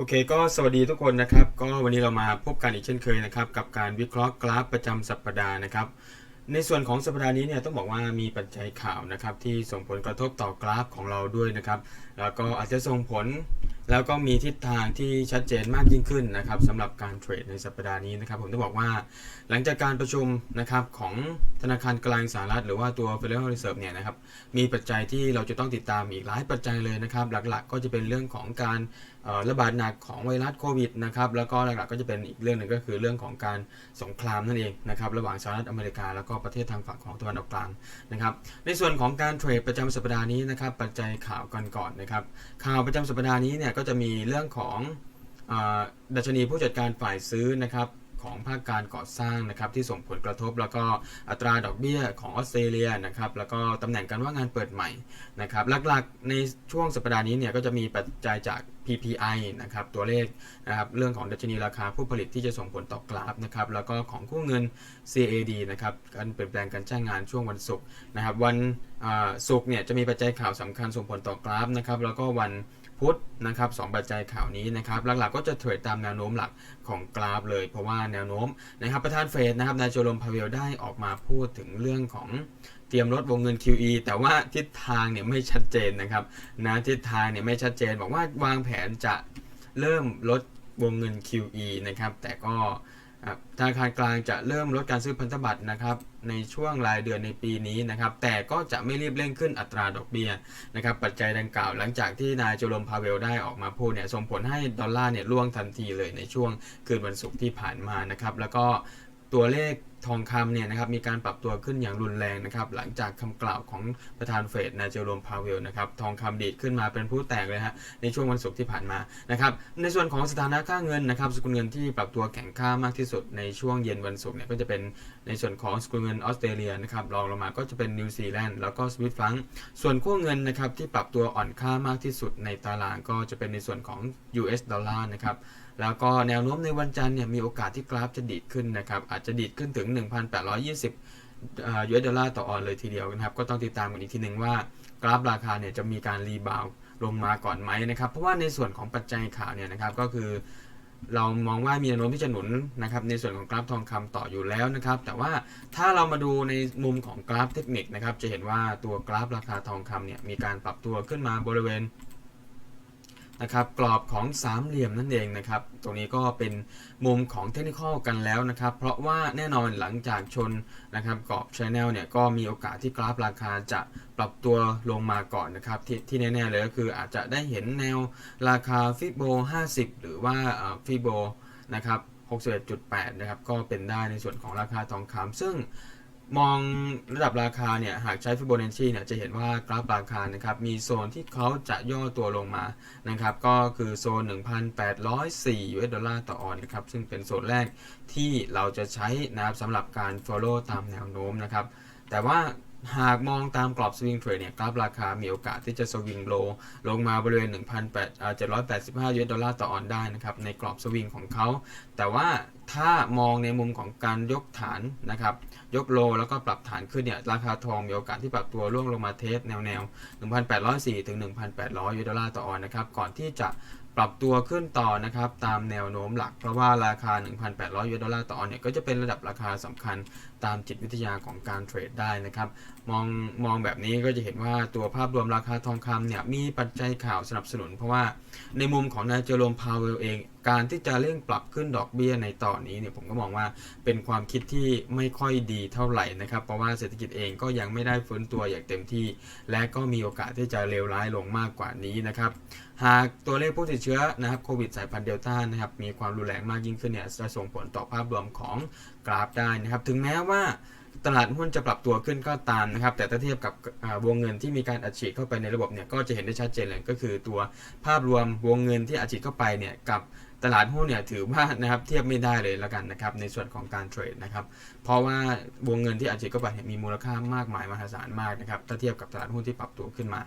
โอเคก็สวัสดีทุกคนนะครับ ก็วันนี้เรามาพบกันอีกเช่นเคยนะครับ กับการวิเคราะห์กราฟประจำสัปดาห์นะครับ ในส่วนของสัปดาห์นี้เนี่ยต้องบอกว่ามีปัจจัยข่าวนะครับ ที่ส่งผลกระทบต่อกราฟของเราด้วยนะครับ แล้วก็อาจจะส่งผลแล้วก็มีทิศทางที่ชัดเจนมากยิ่งขึ้นนะครับสำหรับการเทรดในสัปดาห์นี้นะครับ ผมต้องบอกว่าหลังจากการประชุมนะครับของธนาคารกลางสหรัฐ หรือว่าตัว Federal Reserve เนี่ยนะครับมีปัจจัยที่เราจะต้องติดตามอีกหลายปัจจัยเลยนะครับ หลักๆก็จะเป็นเรื่องของการระบาดหนักของไวรัสโควิดนะครับแล้วก็หลักๆก็จะเป็นอีกเรื่องหนึ่งก็คือเรื่องของการสงครามนั่นเองนะครับระหว่างสหรัฐอเมริกา แล้วก็ประเทศทางฝั่งของตะวันออกกลางนะครับในส่วนของการเทรดประจำสัปดาห์นี้นะครับปัจจัยข่าวกันก่อนนะครับข่าวประจำสัปดาห์นี้เนี่ยก็จะมีเรื่องของออดัชนีผู้จัดการฝ่ายซื้อนะครับ ของภาคการก่อสร้างนะครับที่ส่งผลกระทบ แล้วก็อัตราดอกเบี้ยของออสเตรเลียนะครับแล้วก็ตำแหน่งการว่างงานเปิดใหม่นะครับหลักๆในช่วงสัปดาห์นี้เนี่ยก็จะมีปัจจัยจาก PPI นะครับตัวเลขนะครับเรื่องของดัชนีราคาผู้ผลิตที่จะส่งผลต่อกราฟนะครับแล้วก็ของคู่เงิน CAD นะครับการเปลี่ยนแปลงการจ้างงานช่วงวันศุกร์นะครับวันศุกร์เนี่ยจะมีปัจจัยข่าวสำคัญส่งผลต่อกราฟนะครับแล้วก็วัน พุธนะครับสองปัจจัยข่าวนี้นะครับหลักๆก็จะเทรดตามแนวโน้มหลักของกราฟเลย เพราะว่าแนวโน้มนะครับประธานเฟดนะครับนายโจลมพาเวลได้ออกมาพูดถึงเรื่องของเตรียมลดวงเงิน QE แต่ว่าทิศทางเนี่ยไม่ชัดเจนนะครับนะทิศทางเนี่ยไม่ชัดเจนบอกว่าวางแผนจะเริ่มลดวงเงิน QE นะครับแต่ก็ ธนาคารกลางจะเริ่มลดการซื้อพันธบัตรนะครับในช่วงรายเดือนในปีนี้นะครับแต่ก็จะไม่รีบเร่งขึ้นอัตราดอกเบี้ยนะครับปัจจัยดังกล่าวหลังจากที่นายโจลมพาเวลได้ออกมาพูดเนี่ยส่งผลให้ดอลลาร์เนี่ยร่วงทันทีเลยในช่วงคืนวันศุกร์ที่ผ่านมานะครับแล้วก็ ตัวเลขทองคำเนี่ยนะครับมีการปรับตัวขึ้นอย่างรุนแรงนะครับหลังจากคำกล่าวของประธานเฟดนายเจอโรมพาเวลนะครับทองคำดีดขึ้นมาเป็นผู้แตกเลยฮะในช่วงวันศุกร์ที่ผ่านมานะครับในส่วนของสถานะค่าเงินนะครับสกุลเงินที่ปรับตัวแข็งค่ามากที่สุดในช่วงเย็นวันศุกร์เนี่ยก็จะเป็นในส่วนของสกุลเงินออสเตรเลียนะครับรองลงมาก็จะเป็นนิวซีแลนด์แล้วก็สวิตฟรังส่วนคู่เงินนะครับที่ปรับตัวอ่อนค่ามากที่สุดในตารางก็จะเป็นในส่วนของ US ดอลลาร์นะครับ แล้วก็แนวโน้มในวันจันทร์เนี่ยมีโอกาสที่กราฟจะดีดขึ้นนะครับ อาจจะดีดขึ้นถึง 1,820อ่า US ดอลลาร์ต่อออนเลยทีเดียวนะครับ ก็ต้องติดตามกันอีกทีหนึ่งว่ากราฟราคาเนี่ยจะมีการรีบาวลงมาก่อนไหมนะครับ เพราะว่าในส่วนของปัจจัยข่าวเนี่ยนะครับก็คือเรามองว่ามีแนวโน้มที่จะหนุนนะครับในส่วนของกราฟทองคำต่ออยู่แล้วนะครับ แต่ว่าถ้าเรามาดูในมุมของกราฟเทคนิคนะครับ จะเห็นว่าตัวกราฟราคาทองคำเนี่ยมีการปรับตัวขึ้นมาบริเวณ นะครับกรอบของสามเหลี่ยมนั่นเองนะครับ ตรงนี้ก็เป็นมุมของเทคนิคกันแล้วนะครับ เพราะว่าแน่นอนหลังจากชนนะครับกรอบชแนลเนี่ยก็มีโอกาสที่กราฟราคาจะปรับตัวลงมาก่อนนะครับที่ที่แน่ๆเลยก็คืออาจจะได้เห็นแนวราคาฟิโบ50 หรือว่าฟิโบนะครับ61.8 นะครับ ก็เป็นได้ในส่วนของราคาทองคำซึ่ง มองระดับราคาเนี่ยหากใช้ฟิโบนัชชีเนี่ยจะเห็นว่ากราฟราคานะครับมีโซนที่เขาจะย่อตัวลงมานะครับก็คือโซน 1,804 US ดอลลาร์ต่อออนนะครับซึ่งเป็นโซนแรกที่เราจะใช้นะครับสำหรับการ follow ตามแนวโน้มนะครับแต่ว่า หากมองตามกรอบสวิงเทรดเนี่ยกราฟราคามีโอกาสที่จะสวิงโลลงมาบริเวณ 1,785 US ดอลลาร์ต่อออนได้นะครับ ในกรอบสวิงของเขา แต่ว่าถ้ามองในมุมของการยกฐานนะครับ ยกโลแล้วก็ปรับฐานขึ้นเนี่ยราคาทองมีโอกาสที่ปรับตัวร่วงลงมาเทสแนวแนว 1,804ถึง1,800ยูโดลลาร์ต่อออนนะครับ ก่อนที่จะปรับตัวขึ้นต่อนะครับตามแนวโน้มหลัก เพราะว่าราคา 1,800ยูโดลลาร์ต่อออนเนี่ยก็จะเป็นระดับราคาสำคัญตามจิตวิทยาของการเทรดได้นะครับ มองมองแบบนี้ก็จะเห็นว่าตัวภาพรวมราคาทองคำเนี่ยมีปัจจัยข่าวสนับสนุน เพราะว่าในมุมของนายเจอรมพาวเวลเอง การที่จะเร่งปรับขึ้นดอกเบี้ยในตอนนี้เนี่ยผมก็มองว่าเป็นความคิดที่ไม่ค่อยดีเท่าไหร่นะครับ เพราะว่าเศรษฐกิจเองก็ยังไม่ได้ฟื้นตัวอย่างเต็มที่ และก็มีโอกาสที่จะเลวร้ายลงมากกว่านี้นะครับหากตัวเลขผู้ติดเชื้อนะครับโควิดสายพันธุ์เดลต้านะครับมีความรุนแรงมากยิ่งขึ้นเนี่ยจะส่งผลต่อภาพรวมของ กราฟได้นะครับ ถึงแม้ว่าตลาดหุ้นจะปรับตัวขึ้นก็ตามนะครับ แต่ถ้าเทียบกับวงเงินที่มีการอัดฉีดเข้าไปในระบบเนี่ยก็จะเห็นได้ชัดเจนเลยก็คือตัวภาพรวมวงเงินที่อัดฉีดเข้าไปเนี่ยกับตลาดหุ้นเนี่ยถือว่านะครับเทียบไม่ได้เลยแล้วกันนะครับในส่วนของการเทรดนะครับเพราะว่าวงเงินที่อัดฉีดเข้าไปเนี่ยมีมูลค่ามากมายมหาศาลมากนะครับถ้าเทียบกับตลาดหุ้นที่ปรับตัวขึ้นมา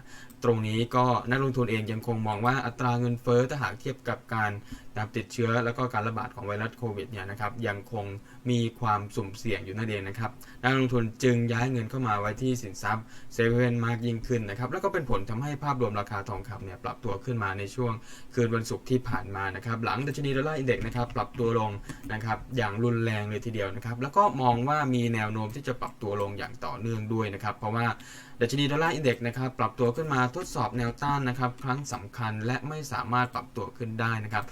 ตรงนี้ก็นักลงทุนเองยังคงมองว่าอัตราเงินเฟ้อถ้าหากเทียบกับการนะครับติดเชื้อแล้วก็การระบาดของไวรัสโควิดเนี่ยนะครับยังคงมีความสุ่มเสี่ยงอยู่นั่นเองนะครับนักลงทุนจึงย้ายเงินเข้ามาไว้ที่สินทรัพย์เซเว่นมากยิ่งขึ้นนะครับแล้วก็เป็นผลทำให้ภาพรวมราคาทองคำเนี่ยปรับตัวขึ้นมาในช่วงคืนวันศุกร์ที่ผ่านมานะครับหลังดัชนีดอลลาร์อินเด็กซ์นะครับปรับตัวลงนะครับอย่างรุนแรงเลยทีเดียวนะครับแล้วก็มองว่ามีแนวโน้มที่จะปรับตัวลงอย่างต่อเนื่องด้วยนะครับเพราะว่าดัชนีดอลลาร์อินเด็กซ์นะครับปรับตัวขึ้นมาทดสอบแนวต้านนะครับครั้งสำคัญและไม่สามารถปรับตัวขึ้นได้นะครับ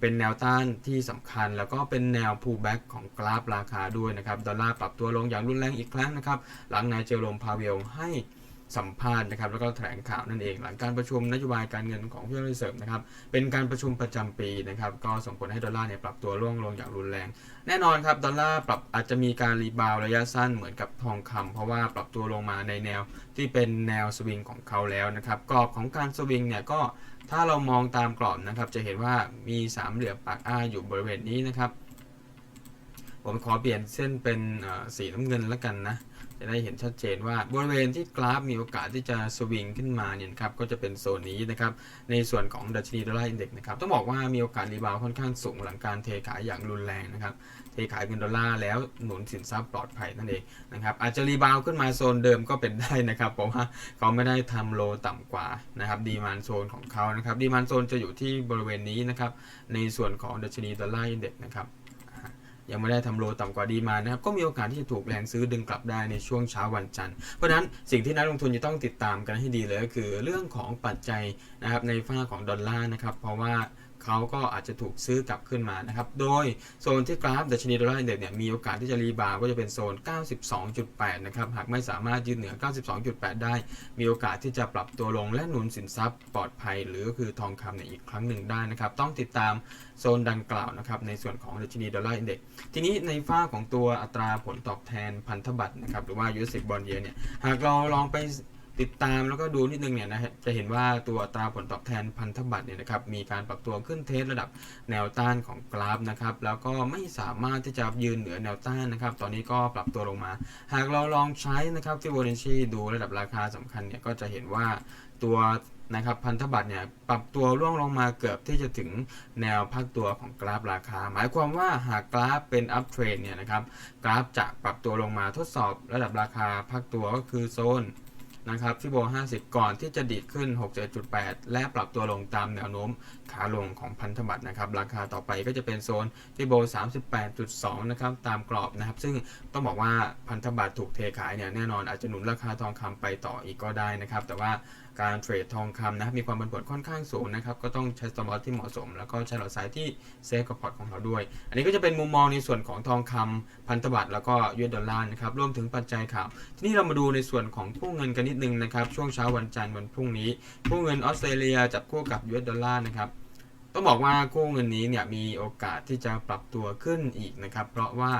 เป็นแนวต้านที่สำคัญ แล้วก็เป็นแนว pullback ของกราฟราคาด้วยนะครับ ดอลลาร์ปรับตัวลงอย่างรุนแรงอีกครั้งนะครับ หลังนายเจอโรมพาเวลให้ สัมภาษณ์นะครับแล้วก็แถลงข่าวนั่นเอง หลังการประชุมนโยบายการเงินของที่รีเซิร์ฟนะครับเป็นการประชุมประจำปีนะครับก็ส่งผลให้ดอลลาร์เนี่ยปรับตัวร่วงลงอย่างรุนแรง แน่นอนครับดอลลาร์ปรับอาจจะมีการรีบาวระยะสั้นเหมือนกับทองคำเพราะว่าปรับตัวลงมาในแนวที่เป็นแนวสวิงของเขาแล้วนะครับกรอบของการสวิงเนี่ยก็ถ้าเรามองตามกรอบนะครับจะเห็นว่ามีสามเหลี่ยมปากอ้าอยู่บริเวณนี้นะครับผมขอเปลี่ยนเส้นเป็นสีน้ำเงินแล้วกันนะ จะได้เห็นชัดเจนว่าบริเวณที่กราฟมีโอกาสที่จะสวิงขึ้นมาเนี่ยครับก็จะเป็นโซนนี้นะครับในส่วนของดัชนีดอลลาร์อินเด็กซ์นะครับต้องบอกว่ามีโอกาสรีบาวค่อนข้างสูงหลังการเทขายอย่างรุนแรงนะครับเทขายเงินดอลลาร์แล้วหนุนสินทรัพย์ปลอดภัยนั่นเองนะครับอาจจะรีบาวขึ้นมาโซนเดิมก็เป็นได้นะครับเพราะว่าเขาไม่ได้ทำโลต่ำกว่านะครับดีมานโซนของเขานะครับดีมานโซนจะอยู่ที่บริเวณนี้นะครับในส่วนของดัชนีดอลลาร์อินเด็กซ์นะครับ ยังไม่ได้ทำโลต่ำกว่าดีมานะครับก็มีโอกาสที่จะถูกแรงซื้อดึงกลับได้ในช่วงเช้าวันจันทร์เพราะฉะนั้นสิ่งที่นักลงทุนจะต้องติดตามกันให้ดีเลยก็คือเรื่องของปัจจัยนะครับในฝ้าของดอลลาร์นะครับเพราะว่า เขาก็อาจจะถูกซื้อกลับขึ้นมานะครับ โดยโซนที่กราฟดัชนีดอลลาร์อินเด็กซ์เนี่ยมีโอกาสที่จะรีบาวก็จะเป็นโซน 92.8 นะครับ หากไม่สามารถยืนเหนือ 92.8 ได้ มีโอกาสที่จะปรับตัวลงและหนุนสินทรัพย์ปลอดภัย หรือก็คือทองคำเนี่ยอีกครั้งหนึ่งได้นะครับ ต้องติดตามโซนดังกล่าวนะครับในส่วนของดัชนีดอลลาร์อินเด็กซ์ทีนี้ในฝ้าของตัวอัตราผลตอบแทนพันธบัตรนะครับหรือว่า US 10 bond yield เนี่ยหากเราลองไป ติดตามแล้วก็ดูนิดนึงเนี่ยนะจะเห็นว่าตัวตราผลตอบแทนพันธบัตรเนี่ยนะครับมีการปรับตัวขึ้นเทสระดับแนวต้านของกราฟนะครับแล้วก็ไม่สามารถที่จะยืนเหนือแนวต้านนะครับตอนนี้ก็ปรับตัวลงมา หากเราลองใช้นะครับฟิโบนัชชีดูระดับราคาสำคัญเนี่ยก็จะเห็นว่าตัวนะครับพันธบัตรเนี่ยปรับตัวร่วงลงมาเกือบที่จะถึงแนวพักตัวของกราฟราคา หมายความว่าหากกราฟเป็นอัพเทรนเนี่ยนะครับกราฟจะปรับตัวลงมาทดสอบระดับราคาพักตัวก็คือโซน นะครับฟิโบ50 ก่อนที่จะดีดขึ้น 67.8 และปรับตัวลงตามแนวโน้มขาลงของพันธบัตรนะครับ ราคาต่อไปก็จะเป็นโซนฟิโบ38.2 นะครับตามกรอบนะครับ ซึ่งต้องบอกว่าพันธบัตรถูกเทขายเนี่ยแน่นอนอาจจะหนุนราคาทองคำไปต่ออีกก็ได้นะครับ แต่ว่าการเทรดทองคำนะครับมีความผันผวนค่อนข้างสูงนะครับก็ต้องใช้สตอมลอสที่เหมาะสม แล้วก็ใช้หลอดสายที่เซฟกับพอร์ตของเราด้วย อันนี้ก็จะเป็นมุมมองในส่วนของทองคำพันธบัตรแล้วก็ยูเอสดอลลาร์นะครับรวมถึงปัจจัยข่าว ทีนี้เรามาดูในส่วนของคู่เงินกันนิดนึงนะครับช่วงเช้าวันจันทร์วันพรุ่งนี้คู่เงินออสเตรเลียจับคู่กับยูเอสดอลลาร์นะครับต้องบอกว่าคู่เงินนี้เนี่ยมีโอกาสที่จะปรับตัวขึ้นอีกนะครับเพราะว่า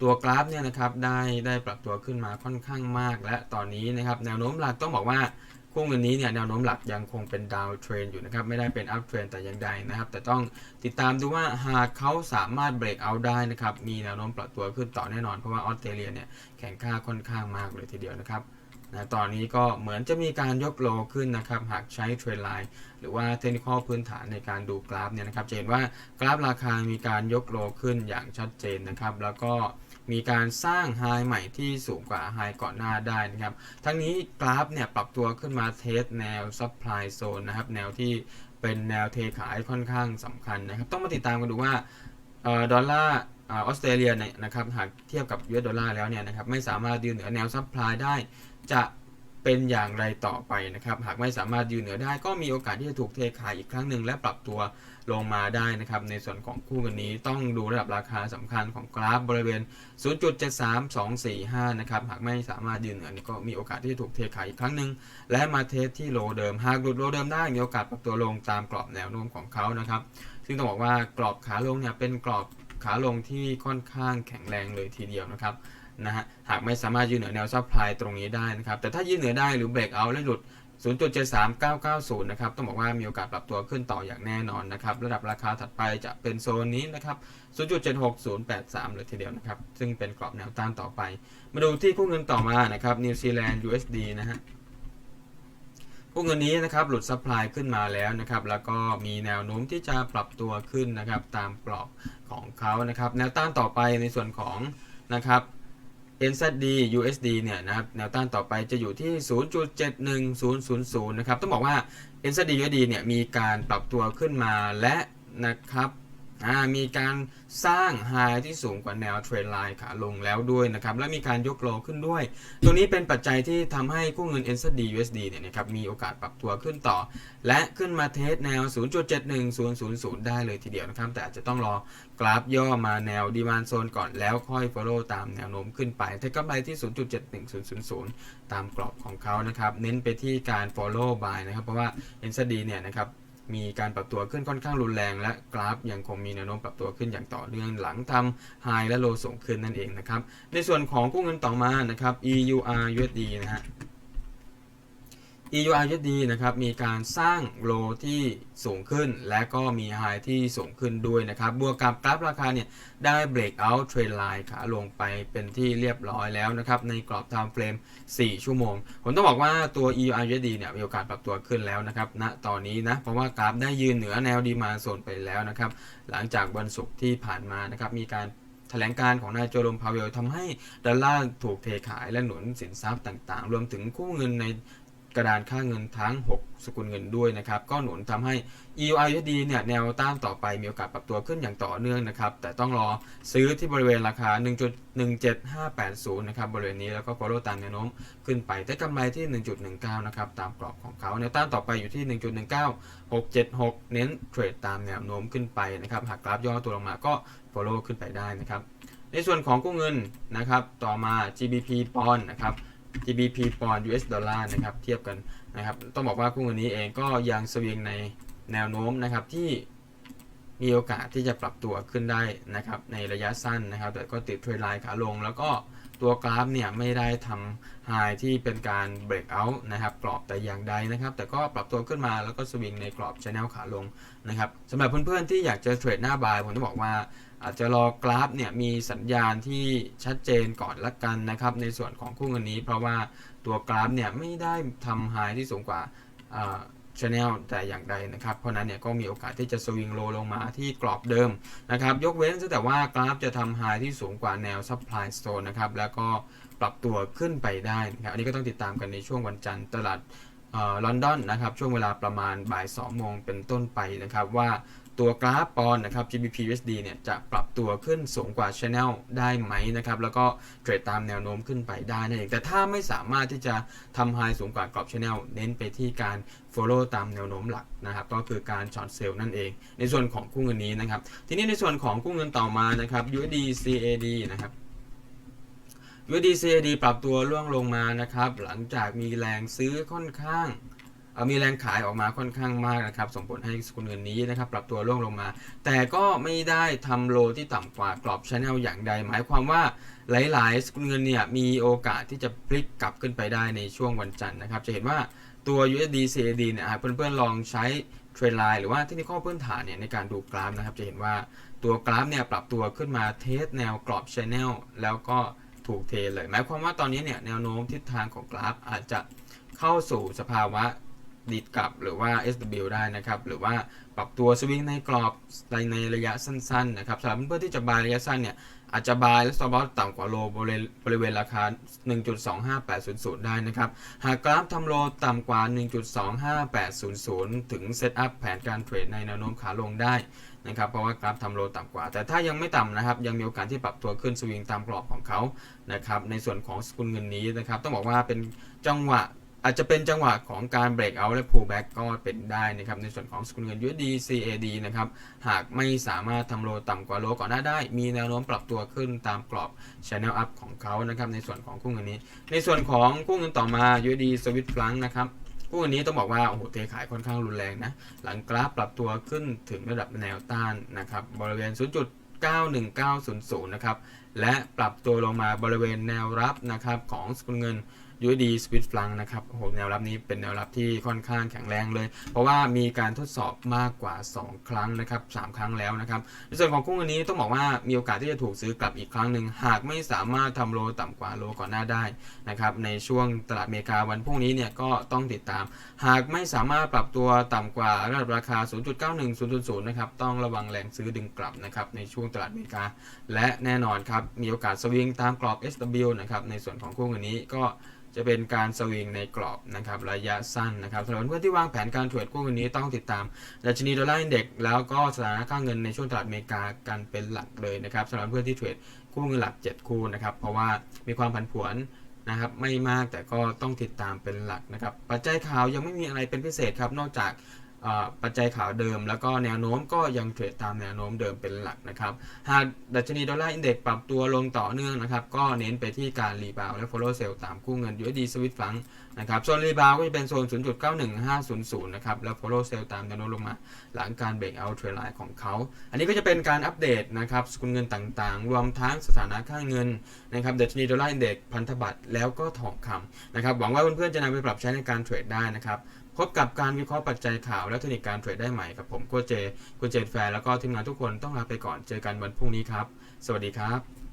ตัวกราฟเนี่ยนะครับได้ได้ปรับตัวขึ้นมาค่อนข้างมาก และตอนนี้นะครับแนวโน้มหลักต้องบอกว่าคู่เงินนี้เนี่ยแนวโน้มหลักยังคงเป็นดาวเทรนอยู่นะครับไม่ได้เป็นอัพเทรนแต่อย่างใดนะครับแต่ต้องติดตามดูว่าหากเขาสามารถเบรกเอาได้นะครับมีแนวโน้มปรับตัวขึ้นต่อแน่นอนเพราะว่าออสเตรเลียเนี่ยแข่งค่าค่อนข้างมากเลยทีเดียวนะครับนะตอนนี้ก็เหมือนจะมีการยกโลขึ้นนะครับ หากใช้เทรนไลน์หรือว่าเทคนิคพื้นฐานในการดูกราฟเนี่ยนะครับจะเห็นว่ากราฟราคามีการยกโลขึ้นอย่างชัดเจนนะครับ แล้วก็ มีการสร้างไฮใหม่ที่สูงกว่าไฮก่อนหน้าได้นะครับ ทั้งนี้กราฟเนี่ยปรับตัวขึ้นมาเทสแนวซัพพลายโซนนะครับ แนวที่เป็นแนวเทขายค่อนข้างสำคัญนะครับ ต้องมาติดตามกันดูว่าออดอลลาร์ออสเตรเลียเนี่ยนะครับหากเทียบกับยูเอสดอลลาร์แล้วเนี่ยนะครับไม่สามารถยืนเหนือแนวซัพพลายได้ จะเป็นอย่างไรต่อไปนะครับ หากไม่สามารถยืนเหนือได้ก็มีโอกาสที่จะถูกเทขายอีกครั้งหนึ่งและปรับตัว ลงมาได้นะครับ ในส่วนของคู่กันนี้ต้องดูระดับราคาสำคัญของกราฟบริเวณ 0.73245 นะครับ หากไม่สามารถยืนเหนือนี่ก็มีโอกาสที่จะถูกเทขายอีกครั้งหนึ่ง และมาเทสที่โลเดิม หากหลุดโลเดิมได้มีโอกาสปรับตัวลงตามกรอบแนวโน้มของเขานะครับ ซึ่งต้องบอกว่ากรอบขาลงเนี่ยเป็นกรอบขาลงที่ค่อนข้างแข็งแรงเลยทีเดียวนะครับนะฮะหากไม่สามารถยืนเหนือแนวซัพพลายตรงนี้ได้นะครับ แต่ถ้ายืนเหนือได้หรือเบรกเอาและหลุด 0.73990 นะครับ ต้องบอกว่ามีโอกาสปรับตัวขึ้นต่ออย่างแน่นอนนะครับ ระดับราคาถัดไปจะเป็นโซนนี้นะครับ 0.76083 เลยทีเดียวนะครับ ซึ่งเป็นกรอบแนวต้านต่อไป มาดูที่คู่เงินต่อมานะครับ นิวซีแลนด์ USD นะฮะคพวกเงินนี้นะครับหลุดซัพพลายขึ้นมาแล้วนะครับแล้วก็มีแนวโน้มที่จะปรับตัวขึ้นนะครับตามกรอบของเขานะครับแนวต้านต่อไปในส่วนของนะครับ NZD USD เนี่ยนะครับแนวต้านต่อไปจะอยู่ที่ 0.71000 นะครับ ต้องบอกว่า NZD USD เนี่ยมีการปรับตัวขึ้นมาและนะครับ มีการสร้างไฮที่สูงกว่าแนวเทรนไลน์ขาลงแล้วด้วยนะครับ และมีการยกโลขึ้นด้วยตรงนี้เป็นปัจจัยที่ทำให้คู่เงิน NZD USD เนี่ยนะครับมีโอกาสปรับตัวขึ้นต่อ และขึ้นมาเทสแนว 0.71000 ได้เลยทีเดียวนะครับ แต่อาจจะต้องรอกราฟย่อมาแนวดีมานโซนก่อนแล้วค่อย follow ตามแนวโน้มขึ้นไปเทคกำไรที่ 0.71000 ตามกรอบของเขานะครับ เน้นไปที่การ follow buy นะครับ เพราะว่า NZD เนี่ยนะครับ มีการปรับตัวขึ้นค่อนข้างรุนแรง และกราฟยังคงมีแนวโน้มปรับตัวขึ้นอย่างต่อเนื่องหลังทำไฮและโลสูงขึ้นนั่นเองนะครับในส่วนของกู้เงินต่อมานะครับ EUR USD นะฮะ EUR USD นะครับมีการสร้างโลที่สูงขึ้น และก็มีไฮที่สูงขึ้นด้วยนะครับ บวกกับกราฟราคาเนี่ยได้ breakout trend line ขาลงไปเป็นที่เรียบร้อยแล้วนะครับ ในกรอบ time frame 4 ชั่วโมง ผมต้องบอกว่าตัว EUR USD เนี่ยมีโอกาสปรับตัวขึ้นแล้วนะครับณตอนนี้นะ เพราะว่ากราฟได้ยืนเหนือแนวดีมาโซนไปแล้วนะครับ หลังจากวันศุกร์ที่ผ่านมานะครับมีการแถลงการของนายโจโรมพาวเวลทำให้ดอลลาร์ถูกเทขายและหนุนสินทรัพย์ต่างๆ รวมถึงคู่เงินใน กระดานค่าเงินทั้ง 6 สกุลเงินด้วยนะครับ ก็หนุนทำให้ EUR USD เนี่ยแนวต้านต่อไปมีโอกาสปรับตัวขึ้นอย่างต่อเนื่องนะครับ แต่ต้องรอซื้อที่บริเวณราคา 1.17580 นะครับ บริเวณนี้แล้วก็ follow ตามแนวโน้มขึ้นไปได้กำไรที่ 1.19 นะครับ ตามกรอบของเขาแนวต้านต่อไปอยู่ที่ 1.19676 เน้นเทรดตามแนวโน้มขึ้นไปนะครับ หากกราฟย่อตัวลงมาก็ follow ขึ้นไปได้นะครับ ในส่วนของกู้เงินนะครับ ต่อมา GBP ปอนนะครับ GBP ปอน US ดอลลาร์นะครับเทียบกันนะครับ ต้องบอกว่ากู้เงินนี้เองก็ยังสวิงในแนวโน้มนะครับที่มีโอกาสที่จะปรับตัวขึ้นได้นะครับในระยะสั้นนะครับ แต่ก็ติดเทรนไลน์ขาลงแล้วก็ ตัวกราฟเนี่ยไม่ได้ทำไฮที่เป็นการเบรกเอาท์นะครับกรอบแต่อย่างใดนะครับ แต่ก็ปรับตัวขึ้นมาแล้วก็สวิงในกรอบชแนลขาลงนะครับสำหรับเพื่อนๆที่อยากจะเทรดหน้าบายผมต้องบอกว่าอาจจะรอกราฟเนี่ยมีสัญญาณที่ชัดเจนก่อนละกันนะครับ ในส่วนของคู่เงินนี้ เพราะว่าตัวกราฟเนี่ยไม่ได้ทำไฮที่สูงกว่า ชแนลแต่อย่างใดนะครับ เพราะนั้นเนี่ยก็มีโอกาสที่จะสวิงโลลงมาที่กรอบเดิมนะครับ ยกเว้นแต่ว่ากราฟจะทำไฮที่สูงกว่าแนวซัพพลายโซนนะครับ แล้วก็ปรับตัวขึ้นไปได้นะครับ อันนี้ก็ต้องติดตามกันในช่วงวันจันทร์ตลาดลอนดอนนะครับ ช่วงเวลาประมาณบ่าย2โมงเป็นต้นไปนะครับว่า ตัวกราฟปอนนะครับ GBP USD เนี่ยจะปรับตัวขึ้นสูงกว่า Channel ได้ไหมนะครับ แล้วก็เทรดตามแนวโน้มขึ้นไปได้นั่นเองแต่ถ้าไม่สามารถที่จะทำไฮสูงกว่ากรอบ Channel เน้นไปที่การ Follow ตามแนวโน้มหลักนะครับ ก็คือการช็อตเซลล์นั่นเอง ในส่วนของกู้เงินนี้นะครับ ทีนี้ในส่วนของกู้เงินต่อมานะครับ USD CAD นะครับ USD CAD ปรับตัวร่วงลงมานะครับ หลังจากมีแรงซื้อค่อนข้าง มีแรงขายออกมาค่อนข้างมากนะครับ ส่งผลให้สกุลเงินนี้นะครับ ปรับตัวร่วงลงมา แต่ก็ไม่ได้ทำโลที่ต่ำกว่ากรอบชแนลอย่างใด หมายความว่าหลาย ๆ สกุลเงินเนี่ยมีโอกาสที่จะพลิกกลับขึ้นไปได้ในช่วงวันจันทร์นะครับ จะเห็นว่าตัว USD CAD เนี่ยเพื่อน ๆ ลองใช้เทรนไลน์หรือว่าเทคนิคพื้นฐานเนี่ยในการดูกราฟนะครับ จะเห็นว่าตัวกราฟเนี่ยปรับตัวขึ้นมาเทสแนวกรอบชแนลแล้วก็ถูกเทเลย หมายความว่าตอนนี้เนี่ยแนวโน้มทิศทางของกราฟอาจจะเข้าสู่สภาวะ ดีดกลับหรือว่า SW ได้นะครับ หรือว่าปรับตัวสวิงในกรอบในในระยะสั้นๆนะครับสำหรับเพื่อนที่จะบายระยะสั้นเนี่ยอาจจะบายและสตอปลอสต่ำกว่าโลบริบริเวณราคา 1.25800 ได้นะครับ หากกราฟทำโลต่ำกว่า 1.25800 ถึงเซตอัพแผนการเทรดในแนวโน้มขาลงได้นะครับเพราะว่ากราฟทำโลต่ำกว่า แต่ถ้ายังไม่ต่ำนะครับ ยังมีโอกาสที่ปรับตัวขึ้นสวิงตามกรอบของเขานะครับในส่วนของสกุลเงินนี้นะครับต้องบอกว่าเป็นจังหวะ อาจจะเป็นจังหวะของการเบรกเอาและ pullback ก็เป็นได้นะครับในส่วนของสกุลเงิน USD CAD นะครับหากไม่สามารถทำโลต่ำกว่าโลก่อนหน้าได้ มีแนวโน้มปรับตัวขึ้นตามกรอบ Channel Up ของเขานะครับในส่วนของคู่เงินนี้ ในส่วนของคู่เงินต่อมา USD Swiss franc นะครับคู่เงินนี้ต้องบอกว่าโอ้โหเทขายค่อนข้างรุนแรงนะ หลังกราฟปรับตัวขึ้นถึงระดับแนวต้านนะครับบริเวณ 0.91900 นะครับ และปรับตัวลงมาบริเวณแนวรับนะครับของสกุลเงิน USD Swiss franc นะครับโอ้โหแนวรับนี้เป็นแนวรับที่ค่อนข้างแข็งแรงเลย เพราะว่ามีการทดสอบมากกว่า 2 ครั้งนะครับ3ครั้งแล้วนะครับในส่วนของกุ้งอันนี้ต้องบอกว่ามีโอกาสที่จะถูกซื้อกลับอีกครั้งหนึ่งหากไม่สามารถทำโลต่ำกว่าโลก่อนหน้าได้นะครับในช่วงตลาดอเมริกาวันพรุ่งนี้เนี่ยก็ต้องติดตาม หากไม่สามารถปรับตัวต่ำกว่าระดับราคา 0.91 0.0นะครับต้องระวังแรงซื้อดึงกลับนะครับในช่วงตลาดอเมริกา และแน่นอนครับมีโอกาสสวิงตามกรอบ SW นะครับในส่วนของคู่อันนี้ก็ จะเป็นการสวิงในกรอบนะครับระยะสั้นนะครับสำหรับเพื่อนที่วางแผนการเทรดกู้วันนี้ต้องติดตามดัชนีดอลลาร์อินเด็กซ์แล้วก็สถานะค่าเงินในช่วงตลาดอเมริกากันเป็นหลักเลยนะครับสำหรับเพื่อนที่เทรดกู้เงินหลัก 7 คู่นะครับเพราะว่ามีความผันผวนนะครับไม่มากแต่ก็ต้องติดตามเป็นหลักนะครับปัจจัยข่าวยังไม่มีอะไรเป็นพิเศษครับนอกจาก ปัจจัยข่าวเดิม แล้วก็แนวโน้มก็ยังเทรดตามแนวโน้มเดิมเป็นหลักนะครับ หากดัชนีดอลลาร์อินเด็กซ์ปรับตัวลงต่อเนื่องนะครับ ก็เน้นไปที่การรีบาวและ follow sell ตามคู่เงิน USD Swiss franc นะครับส่วนรีบาวก็จะเป็นโซน 0.91500 นะครับ แล้ว follow sell ตามแนวโน้มลงมา หลังการเบรกเอาท์เทรนไลน์ของเขา อันนี้ก็จะเป็นการอัปเดตนะครับสกุลเงินต่างๆ รวมทั้งสถานะค่าเงินนะครับดัชนีดอลลาร์อินเด็กซ์พันธบัตรแล้วก็ทองคำนะครับหวังว่าเพื่อนๆจะนำไปปรับใช้ในการเทรดได้นะครับ พบกับการวิเคราะห์ปัจจัยข่าวและเทคนิคการเทรดได้ใหม่กับผมโคชเจโคเจนแฟร์แล้วก็ทีมงานทุกคนต้องลาไปก่อนเจอกันวันพรุ่งนี้ครับ สวัสดีครับ